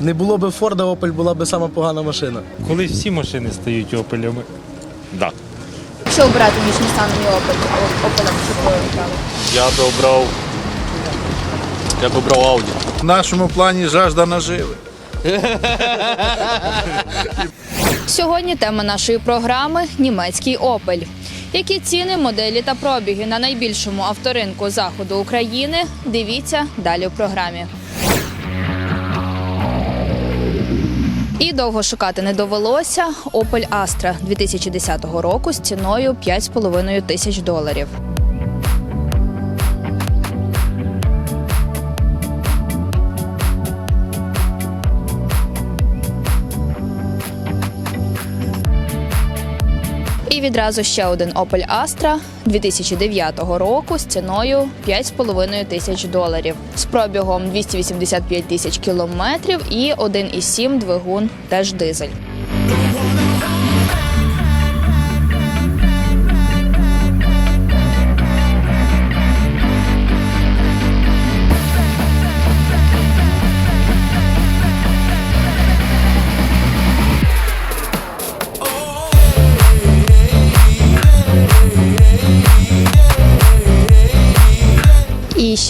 Не було би Форда, Opel була б сама погана машина. Колись всі машини стають опелями. Да. Що обрати між Nissan і Opel? О- Opel чи? Я би обрав. Я би обрав Ауді. В нашому плані жажда наживи. Сьогодні тема нашої програми німецький Opel. Які ціни, моделі та пробіги на найбільшому авторинку заходу України? Дивіться далі у програмі. І довго шукати не довелося. Opel Astra 2010 року з ціною 5,5 тисяч доларів. Відразу ще один Opel Astra 2009 року з ціною 5,5 тисяч доларів, з пробігом 285 тисяч кілометрів і 1,7 двигун теж дизель.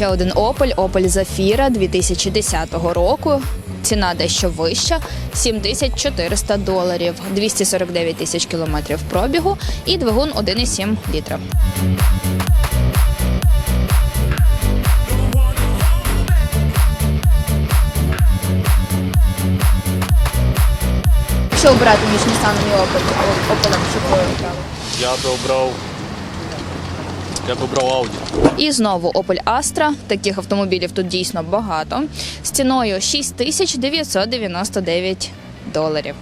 Ще один Opel, Opel Zafira 2010 року. Ціна дещо вища 7400 доларів, 249 тисяч кілометрів пробігу і двигун 1,7 літра. Що обрати між Nissan і Opel? Opel чи обрали? Я би обрав. Я би обрав Ауді. І знову Opel Astra. Таких автомобілів тут дійсно багато. З ціною 6999 доларів.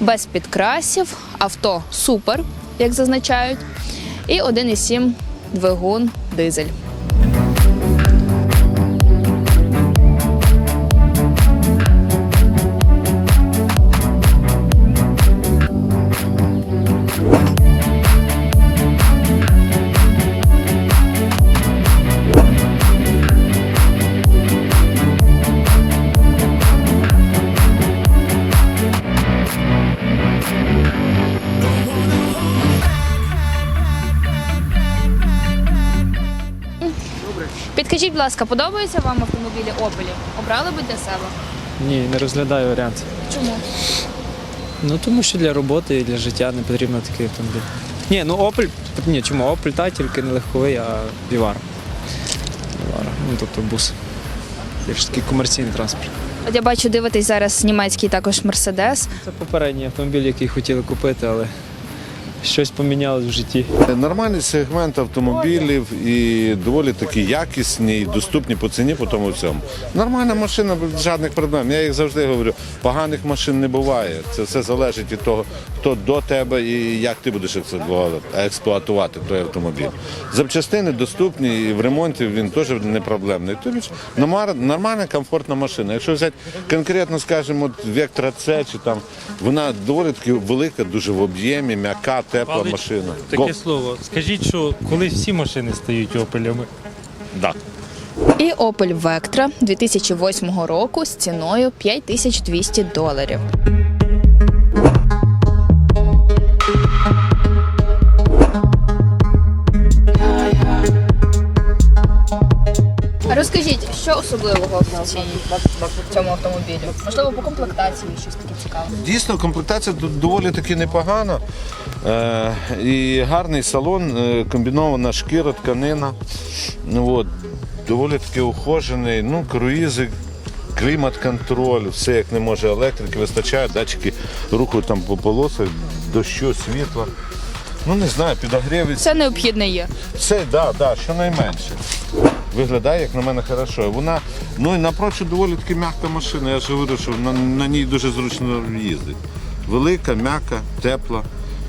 Без підкрасів, авто супер, як зазначають. І 1,7 двигун дизель. Підкажіть, будь ласка, подобаються вам автомобілі Opel? Обрали би для себе? Ні, не розглядаю варіант. Чому? Ну тому що для роботи і для життя не потрібно такий автомобіль. Ні, ну Opel, ні, чому Opel та тільки не легковий, а Vivaro. Vivaro, ну тобто бус. Більш такий комерційний транспорт. От я бачу, дивитесь зараз німецький також Мерседес. Це попередній автомобіль, який хотіли купити, але щось помінялось в житті. Нормальний сегмент автомобілів і доволі такі якісні і доступні по ціні по тому всьому. Нормальна машина, без жодних проблем. Я їх завжди говорю, поганих машин не буває. Це все залежить від того, хто до тебе і як ти будеш експлуатувати- той автомобіль. Запчастини доступні і в ремонті він теж не проблемний. Тобто нормальна, комфортна машина. Якщо взяти конкретно, скажімо, Vectra C, чи там вона доволі таки велика, дуже в об'ємі, м'яка, тепла Павлич, машина. Таке Go. слово. Скажіть, що коли всі машини стають опелями. Да. І Opel Vectra 2008 року з ціною 5200 доларів. Розкажіть, що особливого в цій- в цьому автомобілі? Можливо, по комплектації щось таке цікаве. Дійсно, комплектація доволі таки непогана. Е, і гарний салон, е, комбінована шкіра, тканина. Ну, от, доволі таки ухожений. Ну, круїзи, клімат-контроль, все як не може електрики, вистачає, датчики руху там по полосах, дощу, світла. Ну не знаю, підогрів. Все необхідне є. Це, да, да, щонайменше. Виглядає, як на мене, хорошо. Вона, ну і напрочуд доволі таки м'яка машина. Я ж говорю, що на, на ній дуже зручно їздить. Велика, м'яка, тепла.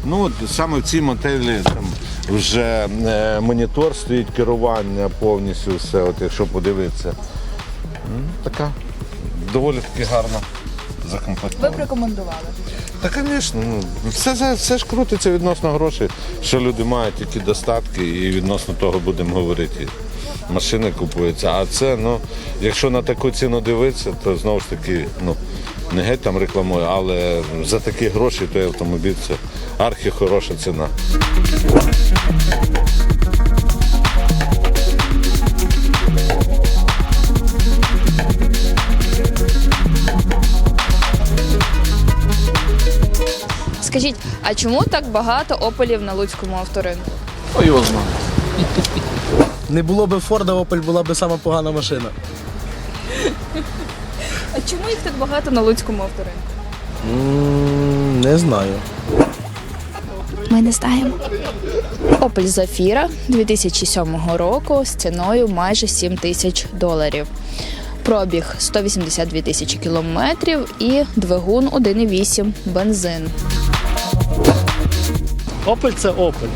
Ну от саме в цій моделі там вже е, монітор стоїть, керування повністю все, от якщо подивитися. Така доволі таки гарна Ви закомплектована. б рекомендували. Та, звісно, ну, все, все, все ж крутиться відносно грошей, що люди мають які достатки, і відносно того будемо говорити. Машини купуються. А це, ну, якщо на таку ціну дивитися, то знову ж таки, ну, не геть там рекламую, але за такі гроші той автомобіль це архі хороша ціна. Скажіть, а чому так багато опелів на Луцькому авторинку? Його знаю. Не було би Форда, Опель була б сама погана машина. А чому їх так багато на Луцькому авторинку? М, Не знаю. Ми не знаємо. Opel Zafira 2007 року з ціною майже 7 тисяч доларів. Пробіг 182 тисячі кілометрів і двигун 1,8 бензин. Opel це Opel.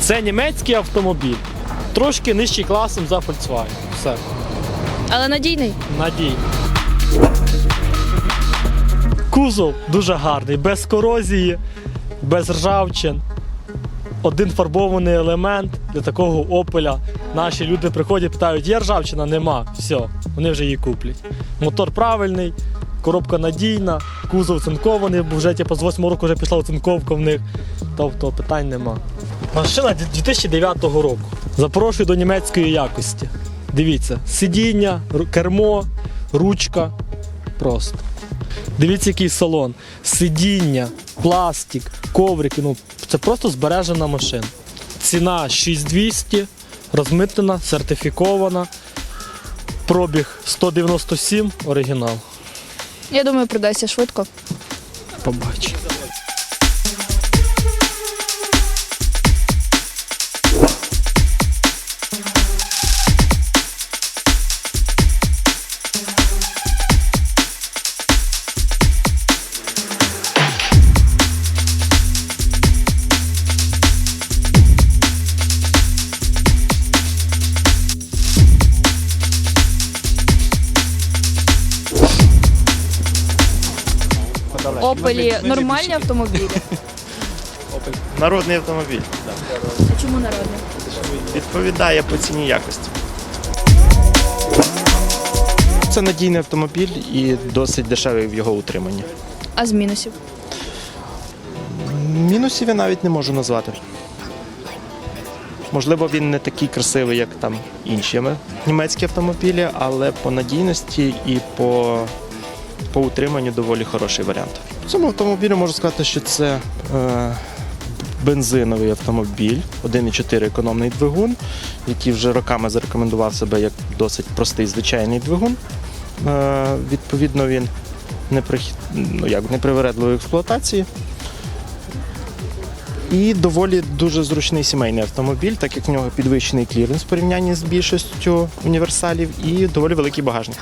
Це німецький автомобіль. Трошки нижчий класом за Volkswagen. Все, Але надійний. надій. Кузов дуже гарний, без корозії, без ржавчин. Один фарбований елемент для такого опеля. Наші люди приходять, питають, є ржавчина? Нема. Все, вони вже її куплять. Мотор правильний, коробка надійна, кузов цинкований, бо вже типу, з 8 року вже пішла оцинковка в них. Тобто питань нема. Машина 2009 року. Запрошую до німецької якості. Дивіться, сидіння, кермо, ручка. Просто. Дивіться, який салон. Сидіння, пластик, коврики. Ну, це просто збережена машина. Ціна 6200, розмитнена, сертифікована. Пробіг 197, оригінал. Я думаю, продасться швидко. Побачимо. Опелі нормальні автомобілі. Народний автомобіль. А чому народний? Відповідає по ціні якості. Це надійний автомобіль і досить дешевий в його утриманні. А з мінусів? Мінусів я навіть не можу назвати. Можливо, він не такий красивий, як там інші німецькі автомобілі, але по надійності і по, по утриманню доволі хороший варіант. В цьому автомобілі можу сказати, що це е, бензиновий автомобіль, 1,4 економний двигун, який вже роками зарекомендував себе як досить простий звичайний двигун. Е, відповідно, він не, прихід... ну, як, непривередливої експлуатації. І доволі дуже зручний сімейний автомобіль, так як в нього підвищений кліренс в порівнянні з більшістю універсалів і доволі великий багажник.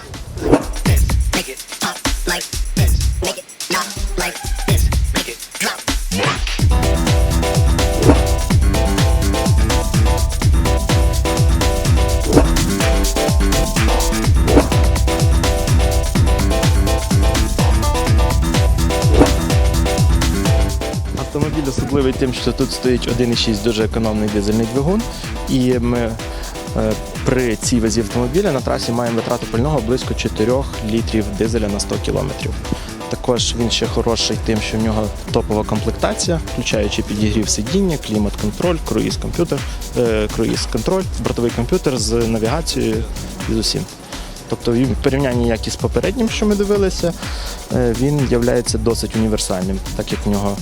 Особливий тим, що тут стоїть 1,6 дуже економний дизельний двигун, і ми е, при цій вазі автомобіля на трасі маємо витрату пального близько 4 літрів дизеля на 100 кілометрів. Також він ще хороший тим, що в нього топова комплектація, включаючи підігрів сидіння, клімат-контроль, круїз-комп'ютер, е, круїз-контроль, бортовий комп'ютер з навігацією і з усім. Тобто в порівнянні як із попереднім, що ми дивилися, е, він є досить універсальним, так як в нього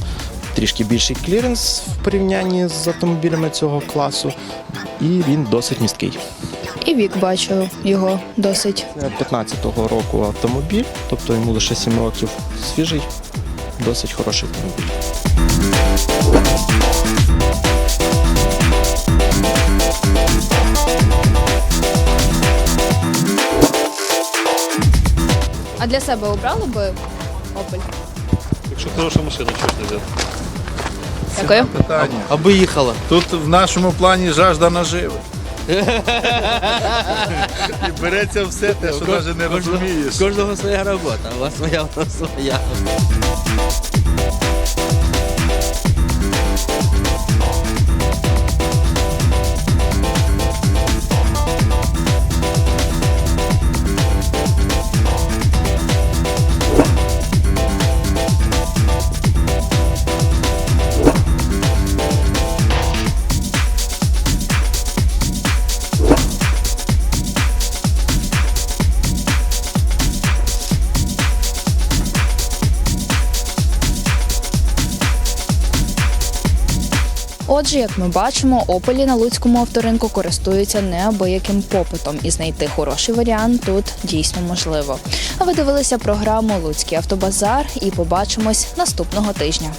трішки більший кліренс в порівнянні з автомобілями цього класу, і він досить місткий. І вік бачу його досить. Це 15-го року автомобіль, тобто йому лише 7 років свіжий, досить хороший автомобіль. А для себе обрали би Опель? Якщо хороша машина, чого ж не взяти? Дякую. Питання. Аби їхала. Тут в нашому плані жажда наживи. І береться все те, що навіть не розумієш. У кожного своя робота, у вас своя, у нас своя. Отже, як ми бачимо, опелі на луцькому авторинку користуються неабияким попитом, і знайти хороший варіант тут дійсно можливо. А ви дивилися програму Луцький автобазар і побачимось наступного тижня.